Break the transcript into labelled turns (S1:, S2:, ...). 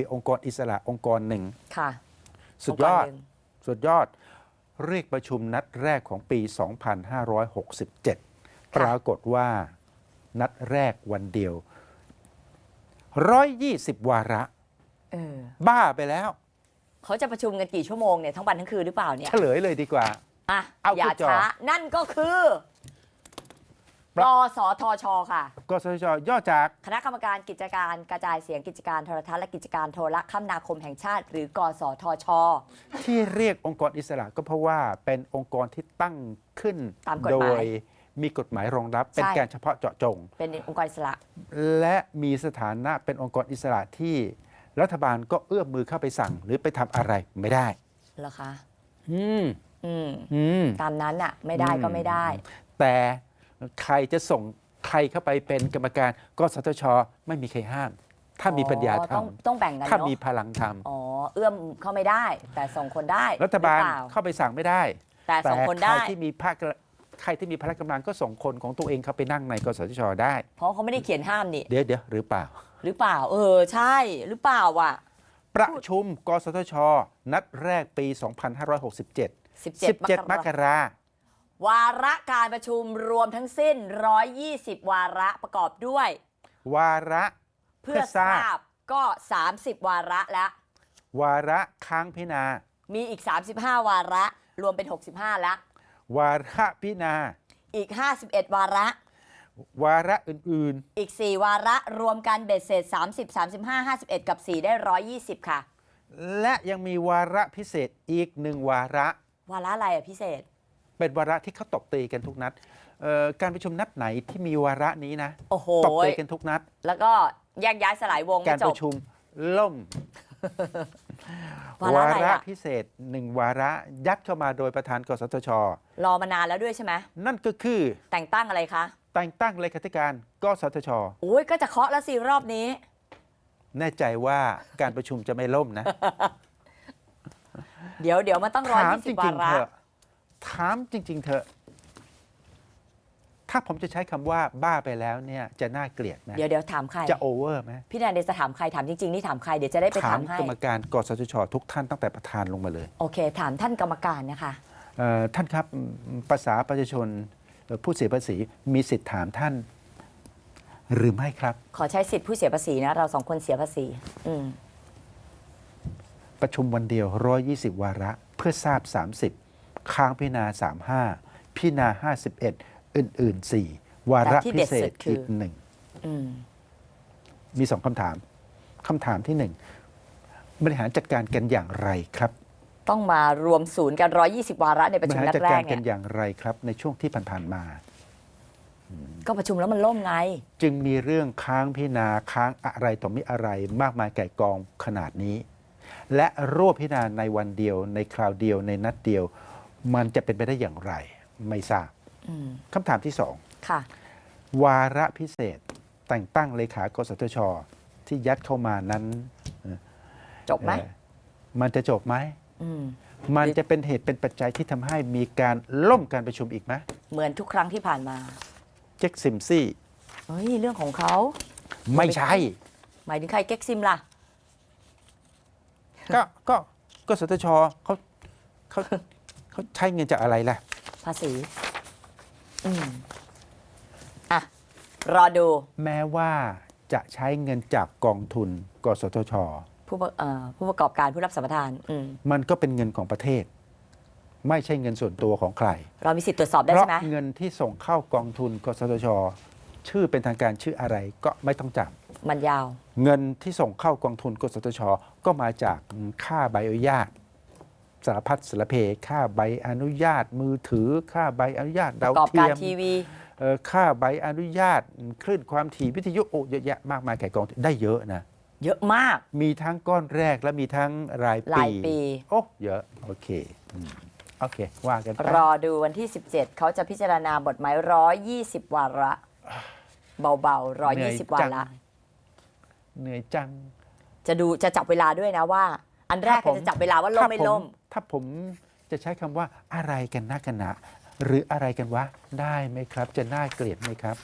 S1: มีองค์กรอิสระองค์กรหนึ่ง
S2: ค่ะ
S1: สุดยอด
S2: งค์กรหนึ่ง
S1: สุดยอด เรียกประชุมนัดแรกของปี 2567 ปรากฏว่านัดแรกวันเดียว 120 วาระ
S2: เออ
S1: บ้าไปแล้ว
S2: เขาจะประชุมกันกี่ชั่วโมงเนี่ย ทั้งวันทั้งคืนหรือเปล่าเนี่ย
S1: เฉลยเลยดีกว่า
S2: อะ
S1: เอา
S2: อย่า
S1: ขึ้นจอ
S2: ช้า นั่นก็คือ
S1: ปะ
S2: กสทช ค่ะ
S1: กสทชย่อจาก
S2: คณะกรรมการกิจการกระจายเสียงกิจการโทรทัศน์และกิจการโทรคมนาคมแห่งชาติ หรือ กสทช
S1: ที่เรียกองค์กรอิสระก็เพราะว่าเป็นองค์กรที่ตั้งขึ้น
S2: ตามกฎ
S1: โด
S2: หมาย
S1: ยมีกฎหมายรองรับ เป็น
S2: ใช่
S1: การเฉพาะเจาะจง
S2: เป็นองค์กรอิสระ
S1: และมีสถานะเป็นองค์กรอิสระที่รัฐบาลก็เอื้อมมือเข้าไปสั่ง หรือไปทำอะไรไม่ได้
S2: เหรอคะ
S1: อืม
S2: อืม
S1: อืม
S2: ตามนั้นอะ ไม่ได้ก็ไม่ได้
S1: แต่ ใครจะส่งใครเข้าไปเป็นกรรมการกสทช ไม่มีใครห้าม ถ้ามีปัญญา
S2: อ๋อ
S1: ท
S2: ต้องต้องแบ่งกันำ
S1: ถ้า
S2: เนาะ
S1: มีพลังท
S2: อ๋อ เอื้อมเข้าไม่ได้ แต่ส่งคนได้ำ
S1: รัฐบาล
S2: หอเปล่
S1: เข้าไปสั่งไม่ได้
S2: แต่
S1: แต่
S2: ส่งคน
S1: ใคร
S2: ได้
S1: ที่มีภาคใครที่มีพละกำลังก็ส่งคนของตัวเองเข้าไปนั่งในกสทช ได้
S2: เพราะเขาไม่ได้เขียนห้ามนี่
S1: เดี๋ยวเดี๋ยวหรือเปล่า
S2: หรือเปล่า เออ ใช่ หรือเปล่าอะ
S1: ประชุม กสทช นัดแรกปี 2567
S2: 17
S1: 17 มกรา
S2: วาระการประชุมรวมทั้งสิ้น 120 วาระประกอบด้วย
S1: วาระ
S2: เพื่อทราบก็ 30 วาระแล้ว
S1: วาระค้างพิจารณา
S2: มีอีก 35 วาระ รวมเป็น 65 แล้ว
S1: วาระพิจารณา
S2: อีก 51 วาระ
S1: วาระอื่น
S2: อีก 4 วาระ รวมกันเบ็ดเสร็จ 30 35 51 กับ 4 ได้ 120 ค่ะ
S1: ๆ และยังมีวาระพิเศษอีกหนึ่งวาระ
S2: วาระอะไรอะพิเศษ
S1: เป็นวาระที่เขาตบตีกันทุกนัดเอ่อการประชุมนัดไหนที่มีวาระนี้นะ
S2: โอ้โห
S1: ตบตีกันทุกนัด
S2: แล้วก็แยกย้ายสลายวง
S1: การ
S2: ไม่จ
S1: ป
S2: บ
S1: ระชุมล่ม
S2: วาระอะไรอะ
S1: พิเศษหนึ่งวาระยัดเข้ามาโดยประธานกสทช
S2: รอมานานแล้วด้วยใช่ไหม
S1: นั่นก็คือ
S2: แต่งตั้งอะไรคะ
S1: แต่งตั้งเลขาธิการกสทช
S2: โอ้ยก็จะเคาะแล้วสิรอบนี้
S1: แน่ใจว่าการประชุมจะไม่ล่มนะ
S2: เดี๋ยวเดี๋ยวมันต้องร้อย
S1: ถาม
S2: ยี่
S1: จ
S2: สิบ
S1: ริ
S2: วาง
S1: ๆ
S2: ระ
S1: เถอะ ถามจริง ๆ เถอะ ถ้าผมจะใช้คำว่าบ้าไปแล้วเนี่ยจะน่าเกลียดไหม
S2: เดี๋ยวเดี๋ยวถามใคร
S1: จะโอเวอร์ไหม
S2: พี่แดนเดยวจะถามใครถามจริงๆนี่ถามใครเดี๋ยวจะได้ไป
S1: ถา
S2: ถามมให้
S1: กรรมการกสทชทุกท่านตั้งแต่ประธานลงมาเลย
S2: โอเค ถามท่านกรรมการนะคะ
S1: เอ่อท่านครับอืมภาษาประชาชนเอ่อผู้เสียภาษีมีสิทธิ์ถามท่าน หรือไม่ครับ
S2: ขอใช้สิทธิ์ผู้เสียภาษีนะ เราสองคนเสียภาษี อืม
S1: ประชุมวันเดียว 120 วาระ เพื่อทราบ 30 ค้างพิจารณา35 พิจารณา51 อื่น ๆ 4 วาระ
S2: แต่ที่
S1: พิ
S2: เด็ด
S1: เศ
S2: สุ
S1: ษ
S2: ดคือ
S1: อีกหนึ่ง
S2: อืม
S1: มีสองคำถามคำถามที่หนึ่งบริหารจัดการกันอย่างไรครับ
S2: ต้องมารวมศูนย์กันร้อยี่สิบวาระในประ
S1: บ
S2: ชุ
S1: ริ
S2: ม
S1: หาร
S2: นัด
S1: จัด
S2: แร
S1: การ
S2: ก
S1: กัน
S2: เนี่ย
S1: อย่างไรครับ ในช่วงที่ผ่านๆมา
S2: ก็ประชุมแล้วมันล่มไง
S1: จึงมีเรื่องค้างพิจารณาค้างอะไรต่อมิอะไรมากมายไก่กองขนาดนี้ และรวบพิจารณาในวันเดียวในคราวเดียวในนัดเดียว มันจะเป็นไปได้อย่างไร ไม่ทราบ
S2: อืม
S1: คำถามที่สอง
S2: ค่ะ
S1: วาระพิเศษแต่งตั้งเลขากสทช ที่ยัดเข้ามานั้น
S2: จบไหม
S1: เอ่อมันจะจบไหม
S2: อืม
S1: มันจะเป็นเหตุเป็นปัจจัยที่ทำให้มีการล่มการประชุมอีกไหม
S2: เหมือนทุกครั้งที่ผ่านมา
S1: เจ็คซิมซี่
S2: เฮ้ยเรื่องของเขา
S1: ไม่ใช่
S2: หมายถึงใครเก๊กซิมล่ะ
S1: ก็ก็ก็สทชเขาเขา เขาใช้เงินจากอะไรล่ะ
S2: ภาษี อืมอะ รอดู
S1: แม้ว่าจะใช้เงินจากกองทุน กสทช
S2: ผู้ประเอ่อผู้ประกอบการผู้รับสัมปทาน อืม
S1: มันก็เป็นเงินของประเทศ ไม่ใช่เงินส่วนตัวของใคร
S2: เรามีสิทธิ์ตรวจสอบได้
S1: เพราะ
S2: ใช่ไหม
S1: เงินที่ส่งเข้ากองทุน กสทช ชื่อเป็นทางการชื่ออะไรก็ไม่ต้องจำ
S2: มันยาว
S1: เงินที่ส่งเข้ากองทุน กสทช ก็มาจากค่าใบอนุญาต สารพัดสารเพค่าใบอนุญาตมือถือ ค่าใบอนุญาต
S2: ป
S1: ดาว
S2: ระกอบ
S1: เที
S2: การ
S1: ยม
S2: ทีวี
S1: เอ่อค่าใบอนุญาตคลื่นความถี่วิทยุโอ้เยอะแยะมากมายแก่กองทุนได้เยอะนะ
S2: เยอะมาก
S1: มีทั้งก้อนแรกและมีทั้งราย
S2: รายปี
S1: โอ้เยอะ โอเคอืมโอเค ว่ากันไป
S2: รอดูวันที่ 17 เขาจะพิจารณาบทหมาย 120 วาระ เบาๆ 120 วาระ
S1: เหนื่อยจัง
S2: จะดูจะจับเวลาด้วยนะว่า อันแรก
S1: ถ้าผม
S2: จะจับเวลาว่าล่มไม่ล่ม
S1: ถ้าผ ถ้าผมจะใช้คำว่าอะไรกันนักกันหนะหรืออะไรกันวะได้ไหมครับ จะน่าเกลียดไหมครับ